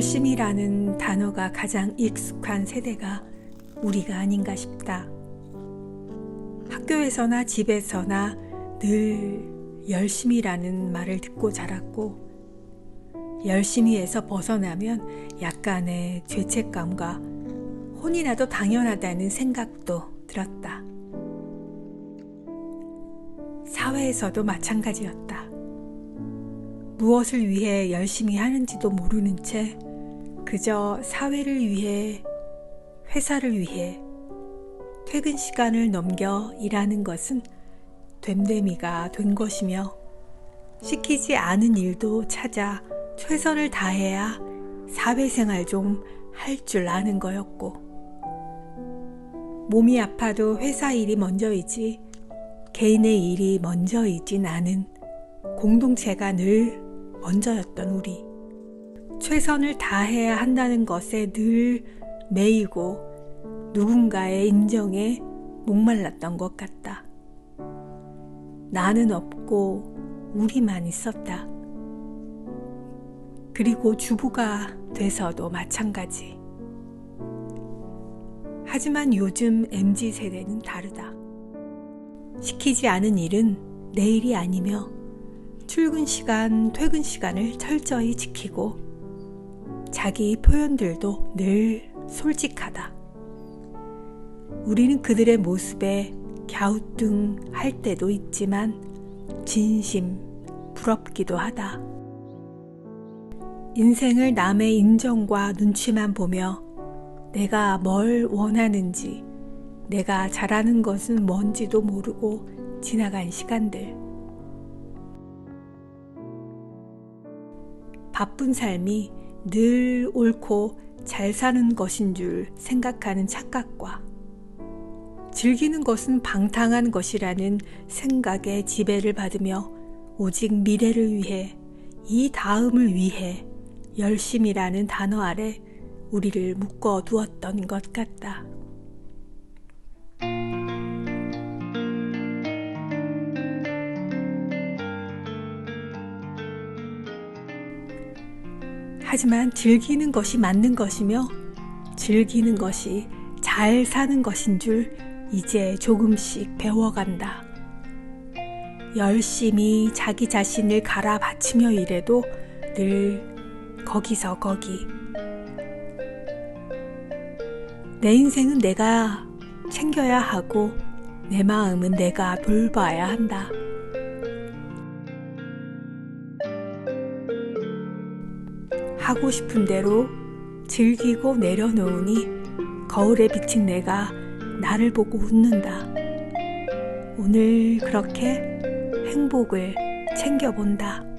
열심이라는 단어가 가장 익숙한 세대가 우리가 아닌가 싶다. 학교에서나 집에서나 늘 열심이라는 말을 듣고 자랐고, 열심히에서 벗어나면 약간의 죄책감과 혼이라도 당연하다는 생각도 들었다. 사회에서도 마찬가지였다. 무엇을 위해 열심히 하는지도 모르는 채 그저 사회를 위해, 회사를 위해 퇴근 시간을 넘겨 일하는 것은 됨됨이가 된 것이며 시키지 않은 일도 찾아 최선을 다해야 사회생활 좀 할 줄 아는 거였고 몸이 아파도 회사 일이 먼저이지 개인의 일이 먼저이진 않은 공동체가 늘 먼저였던 우리. 최선을 다해야 한다는 것에 늘 매이고 누군가의 인정에 목말랐던 것 같다. 나는 없고 우리만 있었다. 그리고 주부가 돼서도 마찬가지. 하지만 요즘 MZ 세대는 다르다. 시키지 않은 일은 내일이 아니며 출근 시간, 퇴근 시간을 철저히 지키고 자기 표현들도 늘 솔직하다. 우리는 그들의 모습에 갸우뚱 할 때도 있지만 진심 부럽기도 하다. 인생을 남의 인정과 눈치만 보며 내가 뭘 원하는지, 내가 잘하는 것은 뭔지도 모르고 지나간 시간들. 바쁜 삶이 늘 옳고 잘 사는 것인 줄 생각하는 착각과 즐기는 것은 방탕한 것이라는 생각에 지배를 받으며 오직 미래를 위해 이 다음을 위해 열심이라는 단어 아래 우리를 묶어 두었던 것 같다. 하지만 즐기는 것이 맞는 것이며 즐기는 것이 잘 사는 것인 줄 이제 조금씩 배워간다. 열심히 자기 자신을 갈아 바치며 일해도 늘 거기서 거기. 내 인생은 내가 챙겨야 하고 내 마음은 내가 돌봐야 한다. 하고 싶은 대로 즐기고 내려놓으니 거울에 비친 내가 나를 보고 웃는다. 오늘 그렇게 행복을 챙겨본다.